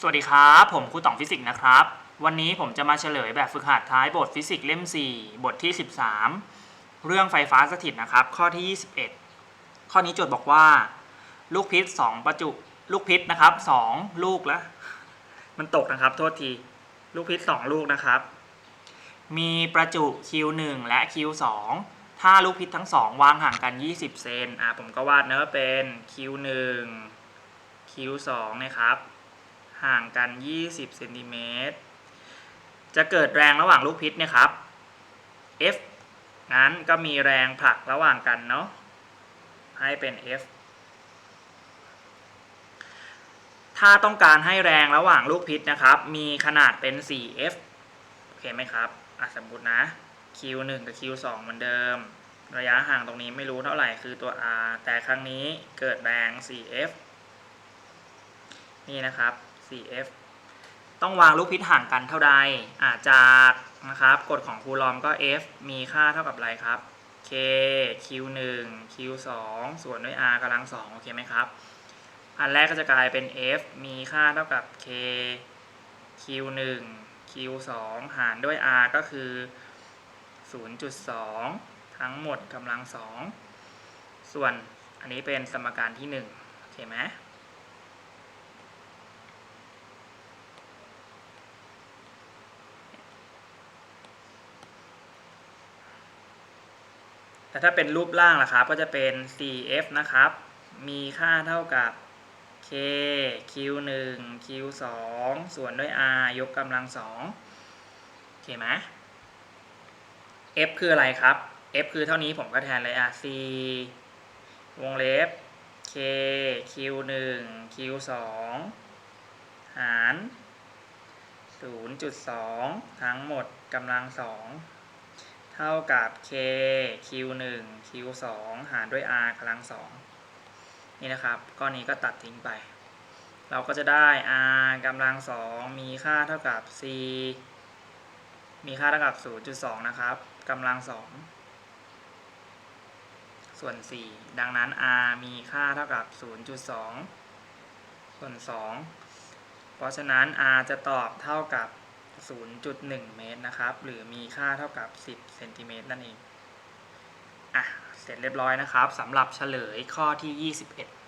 สวัสดีครับ ผมครูต่องฟิสิกส์นะครับ วันนี้ผมจะมาเฉลยแบบฝึกหัดท้ายบทฟิสิกส์เล่ม 4 บทที่ 13 เรื่องไฟฟ้าสถิตนะครับ ข้อที่ 21 ข้อนี้โจทย์บอกว่า ลูกพิษ 2 ประจุลูกพิษนะครับ 2 ลูกแล้วมันตกนะครับโทษที ลูกพิษ 2 ลูกนะครับ มีประจุ Q1 และ Q2 ถ้าลูกพิษทั้งสองวางห่างกัน 20 เซนอะผมก็วาดเนื้อะเป็น Q1 Q2 นะครับ ห่างกัน 20เซนติเมตรจะเกิดแรงระหว่างลูกพิษเนี่ยครับ F งั้นก็มีแรงผลักระหว่างกันเนาะให้เป็น F ถ้าต้องการให้แรงระหว่างลูกพิษนะครับ มีขนาดเป็น 4F โอเคไหมครับอะสมมตินะ Q1 กับ Q2 เหมือนเดิม ระยะห่างตรงนี้ไม่รู้เท่าไหร่คือตัว R แต่ครั้งนี้เกิดแรง 4F นี่นะครับ 4F ต้องวางลูกพิษห่างกันเท่าใดอาจากนะครับกฎของคูลอมก็ F มีค่าเท่ากับอะไรครับ K Q1 Q2 ส่วนด้วย R กำลัง2โอเคไหมครับ อันแรกก็จะกลายเป็น F มีค่าเท่ากับ K Q1 Q2 หารด้วย R ก็คือ 0.2 ทั้งหมดกำลัง 2 ส่วนอันนี้เป็นสมการที่ 1 โอเคไหม แต่ถ้าเป็นรูปร่างล่ะครับก็จะเป็น 4f นะครับ มีค่าเท่ากับ k q1 q2 ส่วนด้วย r ยกกำลังสองโอเคไหม f คืออะไรครับ f คือเท่านี้ผมก็แทนเลยอะ c วงเล็บ k q1 q2 หาร 0.2 ทั้งหมดกำลังสอง เท่ากับ k q1 q2 หารด้วย r กำลังสองนี่นะครับก้อนนี้ก็ตัดทิ้งไป เราก็จะได้ r กำลังสองมีค่าเท่ากับ c มีค่าเท่ากับ 0.2 นะครับกำลังสองส่วน 4 ดังนั้น r มีค่าเท่ากับ 0.2 ส่วน 2 เพราะฉะนั้น r จะตอบเท่ากับ 0.1 เมตรนะครับ หรือมีค่าเท่ากับ 10 เซนติเมตรนั่นเอง อะ เสร็จเรียบร้อยนะครับสำหรับเฉลยข้อที่ 21